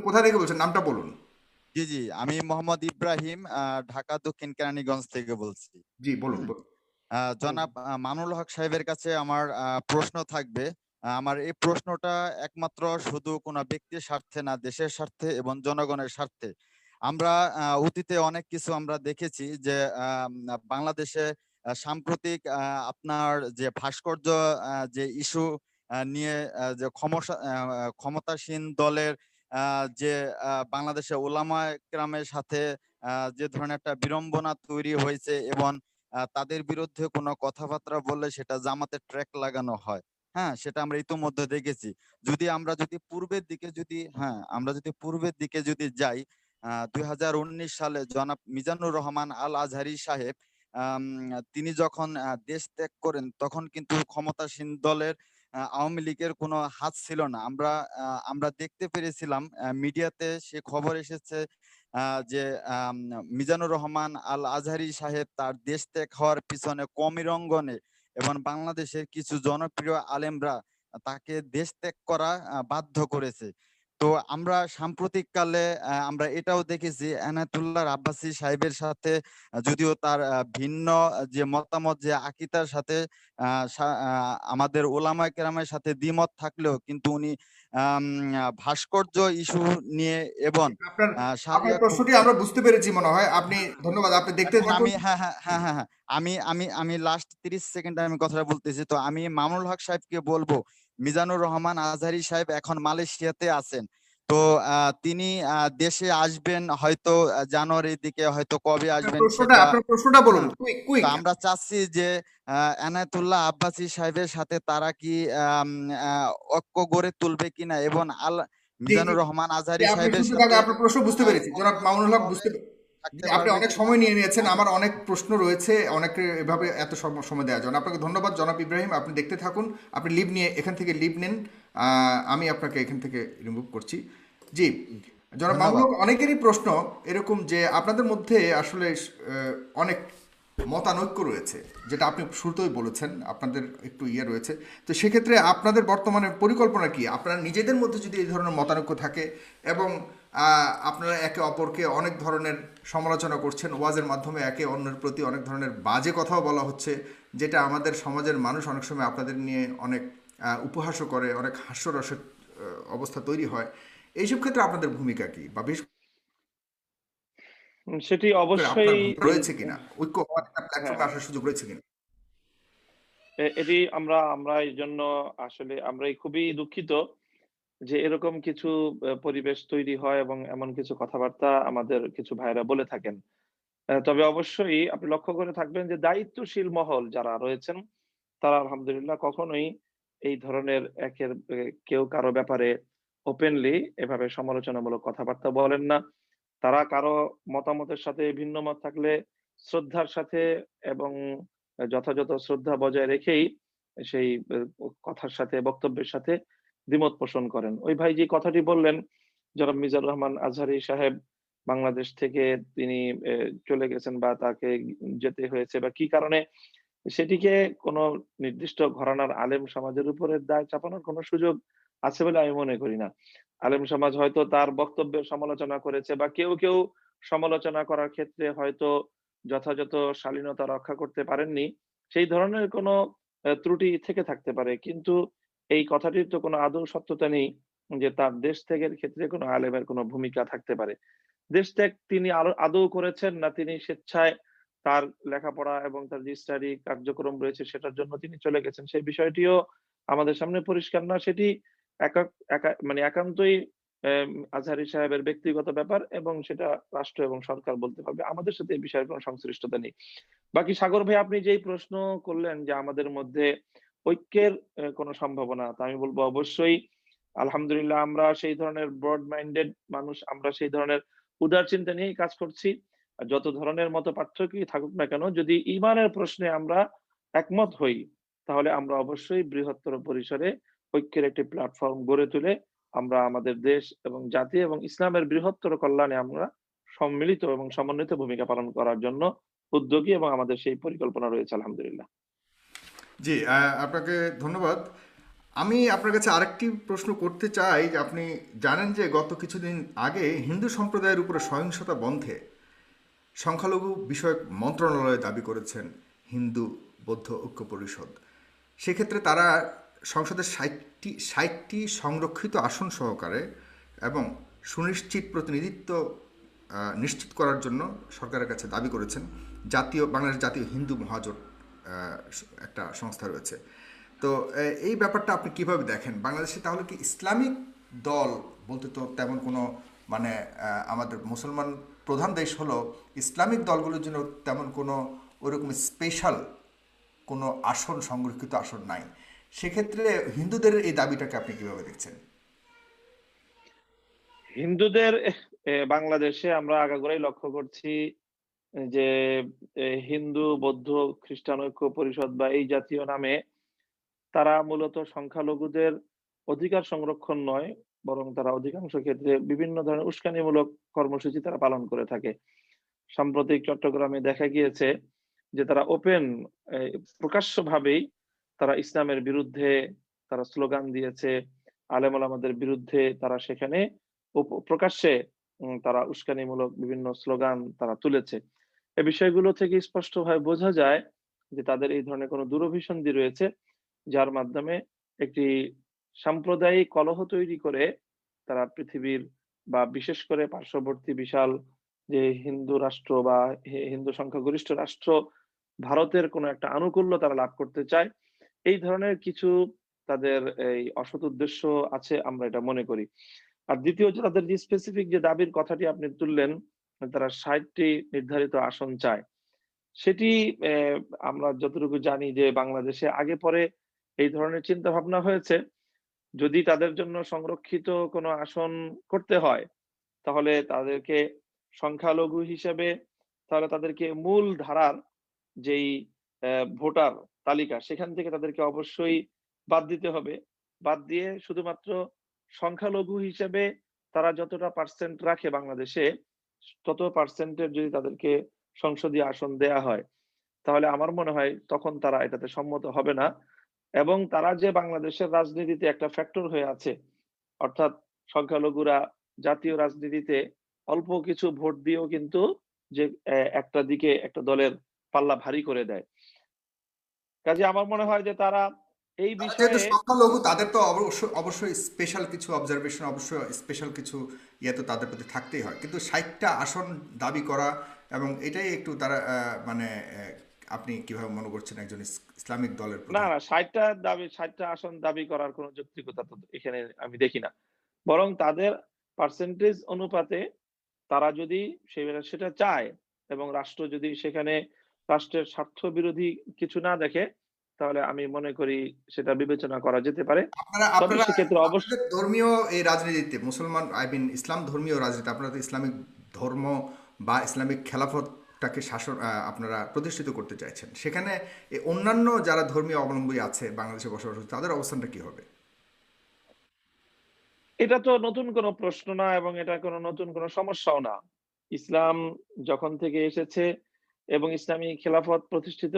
কোথা থেকে বলছেন? নামটা বলুন। জি জি আমি মোহাম্মদ ইব্রাহিম ঢাকা দক্ষিণ কেরানীগঞ্জ থেকে বলছি। জি বলুন। জনাব আহ, মামুনুল হক সাহেবের কাছে আমার প্রশ্ন থাকবে। আমার এই প্রশ্নটা একমাত্র শুধু কোনো ব্যক্তির স্বার্থে না দেশের স্বার্থে এবং জনগণের স্বার্থে। আমরা অতীতে অনেক কিছু আমরা দেখেছি যে বাংলাদেশে সাম্প্রতিক আপনার যে ভাস্কর্য যে ইস্যু নিয়ে যে ক্ষমসা আহ, ক্ষমতাসীন দলের যে বাংলাদেশে ওলামা কেরামের সাথে যে ধরনের একটা বিড়ম্বনা তৈরি হয়েছে এবং তাদের বিরুদ্ধে কোনো কথাবার্তা বললে সেটা জামাতে ট্র্যাক লাগানো হয়। হ্যাঁ সেটা আমরা ইতিমধ্যে দেখেছি। যদি আমরা যদি পূর্বের দিকে যদি হ্যাঁ আমরা যদি পূর্বের দিকে যদি যাই দুই হাজার উনিশ সালে জনাব মিজানুর রহমান আল আজহারি সাহেব তিনি যখন দেশ ত্যাগ করেন, তখন কিন্তু ক্ষমতাসীন দলের আওয়ামী লীগের কোনো হাত ছিল না। আমরা আমরা দেখতে পেরেছিলাম মিডিয়াতে সে খবর এসেছে যে মিজানুর রহমান আল আজহারি সাহেব তার দেশ ত্যাগ হওয়ার পিছনে কমির অঙ্গনে এবং বাংলাদেশের কিছু জনপ্রিয় আলেমরা তাকে দেশ ত্যাগ করা বাধ্য করেছে। তো আমরা সাম্প্রতিককালে আহ, আমরা এটাও দেখেছি এনায়েতুল্লাহ আব্বাসী সাহেবের সাথে যদিও তার ভিন্ন যে মতামত যে আকিতার সাথে আমাদের ওলামা কেরামের সাথে দ্বিমত থাকলেও কিন্তু উনি আহ, ভাস্কর্য ইস্যু নিয়ে এবং প্রশ্নটি আমরা বুঝতে পেরেছি মনে হয়। আপনি ধন্যবাদ আপনি দেখতে আমি হ্যাঁ হ্যাঁ হ্যাঁ হ্যাঁ হ্যাঁ আমি আমি আমি লাস্ট তিরিশ সেকেন্ড আমি কথাটা বলতেছি। তো আমি মামুনুল হক সাহেবকে বলব মিজানুর রহমান আজহারি সাহেব এখন মালয়েশিয়াতে আছেন। তো তিনি দেশে আসবেন হয়তো জানুয়ারির দিকে হয়তো কবে আসবেন প্রশ্নটা বলুন। কুইক কুইক তো আমরা চাচ্ছি যে আহ, এনায়েতুল্লাহ আব্বাসী সাহেবের সাথে তারা কি ঐক্য গড়ে তুলবে কিনা এবং আল মিজানুর রহমান আজহারি সাহেবের সাথে আপনার প্রশ্ন বুঝতে পেরেছি। জনাব মামুনুল হক বুঝতে জি, আপনি অনেক সময় নিয়ে নিয়েছেন আমার অনেক প্রশ্ন রয়েছে অনেক এভাবে এত সম- সময় দেওয়া যায় আপনাকে ধন্যবাদ জনাব ইব্রাহিম আপনি দেখতে থাকুন আপনি লিভ নিয়ে এখান থেকে লিভ নেন আমি আপনাকে এখান থেকে রিমুভ করছি। জি জনাব হক, অনেকেরই প্রশ্ন এরকম যে আপনাদের মধ্যে আসলে অনেক মতানৈক্য রয়েছে যেটা আপনি শুরুতেই বলেছেন আপনাদের একটু ইয়ে রয়েছে। তো সেক্ষেত্রে আপনাদের বর্তমানে পরিকল্পনা কি? আপনারা নিজেদের মধ্যে যদি এই ধরনের মতানৈক্য থাকে এবং আপনারা একে অপরকে অনেক ধরনের সমালোচনা করছেন ওয়াজের মাধ্যমে একে অন্যের প্রতি অনেক ধরনের বাজে কথাও বলা হচ্ছে যেটা আমাদের সমাজের মানুষ অনেক সময় আপনাদের নিয়ে অনেক উপহাসও করে অনেক হাস্যরসের অবস্থা তৈরি হয়। এইসব ক্ষেত্রে আপনাদের ভূমিকা কি? বা উম, সেটি অবশ্যই রয়েছে কিনা? ঐক্য হওয়ার একটা প্ল্যাটফর্মে হ্যাঁ। আসার সুযোগ রয়েছে কিনা? এটি আমরা আমরা এই জন্য আসলে আমরা খুবই দুঃখিত যে এরকম কিছু পরিবেশ তৈরি হয় এবং এমন কিছু কথাবার্তা আমাদের কিছু ভাইরা বলে থাকেন। তবে অবশ্যই আপনি লক্ষ্য করে থাকবেন যে দায়িত্বশীল মহল যারা রয়েছেন, তারা আলহামদুলিল্লাহ কখনোই এই ধরনের একের কেউ কারও ব্যাপারে ওপেনলি এভাবে সমালোচনামূলক কথাবার্তা বলেন না। তারা কারও মতামতের সাথে ভিন্ন মত থাকলে শ্রদ্ধার সাথে এবং যথাযথ শ্রদ্ধা বজায় রেখেই সেই কথার সাথে, বক্তব্যের সাথে দ্বিমত পোষণ করেন। ওই ভাই যে কথাটি বললেন, জনাব মিজানুর রহমান আজহারি সাহেব, বাংলাদেশ থেকে তিনি চলে গেছেন বা তাকে যেতে হয়েছে বা কি কারণে, সেটিকে কোনো নির্দিষ্ট ঘরানার আলেম সমাজের উপরে দায় চাপানোর কোনো সুযোগ আছে বলে আমি মনে করি না। আলেম সমাজ হয়তো তার বক্তব্যের সমালোচনা করেছে বা কেউ কেউ সমালোচনা করার ক্ষেত্রে হয়তো যথাযথ শালীনতা রক্ষা করতে পারেননি। সেই ধরনের কোনো ত্রুটি থেকে থাকতে পারে। কিন্তু এই কথাটির তো কোনো আদৌ সত্যতা নেই যে তার দেশ ত্যাগের ক্ষেত্রে কোনো আলেমের কোনো ভূমিকা থাকতে পারে। দেশ ত্যাগ তিনি আদৌ করেছেন না তিনি স্বেচ্ছায় তার লেখাপড়া এবং তার যে স্টাডি কার্যক্রম রয়েছে সেটার জন্য তিনি চলে গেছেন? সেই বিষয়টিও আমাদের সামনে পরিষ্কার না। সেটি মানে একান্তই আজহারি সাহেবের ব্যক্তিগত ব্যাপার এবং সেটা রাষ্ট্র এবং সরকার বলতে পারবে। আমাদের সাথে এই বিষয়ের কোনো সংশ্লিষ্টতা নেই। বাকি সাগর ভাই, আপনি যেই প্রশ্ন করলেন যে আমাদের মধ্যে ঐক্যের কোনো সম্ভাবনা। তা আমি বলব অবশ্যই, আলহামদুলিল্লাহ আমরা সেই ধরনের ব্রড মাইন্ডেড মানুষ, আমরা সেই ধরনের উদার চিন্তা নিয়েই কাজ করছি। যত ধরনের মতো পার্থক্যই থাকুক না কেন, যদি ইমানের প্রশ্নে আমরা একমত হই, তাহলে আমরা অবশ্যই বৃহত্তর পরিসরে ঐক্যের একটি প্ল্যাটফর্ম গড়ে তুলে আমরা আমাদের দেশ এবং জাতি এবং ইসলামের বৃহত্তর কল্যাণে আমরা সম্মিলিত এবং সমন্বিত ভূমিকা পালন করার জন্য উদ্যোগী এবং আমাদের সেই পরিকল্পনা রয়েছে, আলহামদুলিল্লাহ। জি আপনাকে ধন্যবাদ। আমি আপনার কাছে আরেকটি প্রশ্ন করতে চাই, যে আপনি জানেন যে গত কিছুদিন আগে হিন্দু সম্প্রদায়ের উপরে সহিংসতা বন্ধে সংখ্যালঘু বিষয়ক মন্ত্রণালয় দাবি করেছেন হিন্দু বৌদ্ধ ঐক্য পরিষদ। সেক্ষেত্রে তারা সংসদের ষাটটি ষাটটি সংরক্ষিত আসন সহকারে এবং সুনিশ্চিত প্রতিনিধিত্ব নিশ্চিত করার জন্য সরকারের কাছে দাবি করেছেন। জাতীয়, বাংলাদেশ জাতীয় হিন্দু মহাজোট একটা সংস্থা রয়েছে। তো এই ব্যাপারটা আপনি কীভাবে দেখেন? বাংলাদেশে তাহলে কি ইসলামিক দল বলতে তো তেমন কোনো মানে আমাদের মুসলমান প্রধান দেশ হলো, ইসলামিক দলগুলোর জন্য তেমন কোনো ওরকম স্পেশাল কোনো আসন, সংরক্ষিত আসন নাই। সেক্ষেত্রে হিন্দুদের এই দাবিটাকে আপনি কীভাবে দেখছেন? হিন্দুদের বাংলাদেশে আমরা আগাগোড়াই লক্ষ্য করছি যে হিন্দু, বৌদ্ধ, খ্রিস্টান ঐক্য পরিষদ বা এই জাতীয় নামে তারা মূলত সংখ্যালঘুদের অধিকার সংরক্ষণ নয়, বরং তারা অধিকাংশ ক্ষেত্রে বিভিন্ন ধরনের উস্কানিমূলক কর্মসূচি তারা পালন করে থাকে। সাম্প্রতিক চট্টগ্রামে দেখা গিয়েছে যে, তারা ওপেন প্রকাশ্যভাবেই তারা ইসলামের বিরুদ্ধে তারা স্লোগান দিয়েছে, আলেম আমাদের বিরুদ্ধে তারা সেখানে প্রকাশ্যে তারা উস্কানিমূলক বিভিন্ন স্লোগান তারা তুলেছে। এই বিষয়গুলো থেকে স্পষ্টভাবে বোঝা যায় যে তাদের এই ধরনের কোনো দূরভিসন্ধি রয়েছে, যার মাধ্যমে একটি সাম্প্রদায়িক কলহ তৈরি করে তারা পৃথিবীর বা বিশেষ করে পার্শ্ববর্তী বিশাল যে হিন্দু রাষ্ট্র বা হিন্দু সংখ্যাগরিষ্ঠ রাষ্ট্র, ভারতের কোনো একটা আনুকূল্য তারা লাভ করতে চায়, এই ধরনের কিছু তাদের এই অসৎ উদ্দেশ্য আছে আমরা এটা মনে করি। আর দ্বিতীয় তাদের যে স্পেসিফিক যে দাবির কথাটি আপনি তুললেন তারা ষাটটি নির্ধারিত আসন চায়। সেটি আমরা যতটুকু জানি যে বাংলাদেশে আগে পরে এই ধরনের চিন্তা ভাবনা হয়েছে। যদি তাদের জন্য সংরক্ষিত কোনো আসন করতে হয়, তাহলে তাদেরকে সংখ্যালঘু হিসেবে তাহলে তাদেরকে মূল ধারার যেই ভোটার তালিকা, সেখান থেকে তাদেরকে অবশ্যই বাদ দিতে হবে। বাদ দিয়ে শুধুমাত্র সংখ্যালঘু হিসেবে তারা যতটা পার্সেন্ট রাখে বাংলাদেশে তত পার্সেন্টের যদি তাদেরকে সংসদীয় আসন দেয়া হয়, তাহলে আমার মনে হয় তখন তারা এটাতে সম্মত হবে না। এবং তারা যে বাংলাদেশের রাজনীতিতে একটা ফ্যাক্টর হয়ে আছে, অর্থাৎ সংখ্যালঘুরা জাতীয় রাজনীতিতে অল্প কিছু ভোট দিয়েও কিন্তু যে একটা দিকে একটা দলের পাল্লা ভারী করে দেয়। কাজে আমার মনে হয় যে তারা এই বিষয়ে সংখ্যালঘু তাদের তো অবশ্যই অবশ্যই স্পেশাল কিছু অবজারভেশন অবশ্যই স্পেশাল কিছু ইয়ে তো তাদের প্রতি থাকতেই হয়। কিন্তু ষাটটা আসন দাবি করা এবং এটাই একটু তারা মানে আপনি কীভাবে মনে করছেন একজন ইসলামিক দলের না না ষাটটা দাবি ষাটটা আসন দাবি করার কোনো যৌক্তিকতা তো এখানে আমি দেখি না। বরং তাদের পার্সেন্টেজ অনুপাতে তারা যদি সেটা চায় এবং রাষ্ট্র যদি সেখানে রাষ্ট্রের স্বার্থ বিরোধী কিছু না দেখে তাহলে আমি মনে করি সেটা বিবেচনা করা যেতে পারে। সেক্ষেত্রে অবশ্যই ধর্মীয় এই রাজনীতিতে মুসলমান আই মিন ইসলাম ধর্মীয় রাজনীতি আপনারা তো ইসলামিক ধর্ম বা ইসলামিক খেলাফতটাকে শাসন আপনারা প্রতিষ্ঠিত করতে চাইছেন। সেখানে অন্যান্য যারা ধর্মীয় অবলম্বী আছে বাংলাদেশে বসবাস করছে তাদের অবস্থানটা কি হবে? এটা তো নতুন কোনো প্রশ্ন না এবং এটা কোনো নতুন কোনো সমস্যাও না। ইসলাম যখন থেকে এসেছে এবং ইসলামী খেলাফত প্রতিষ্ঠিত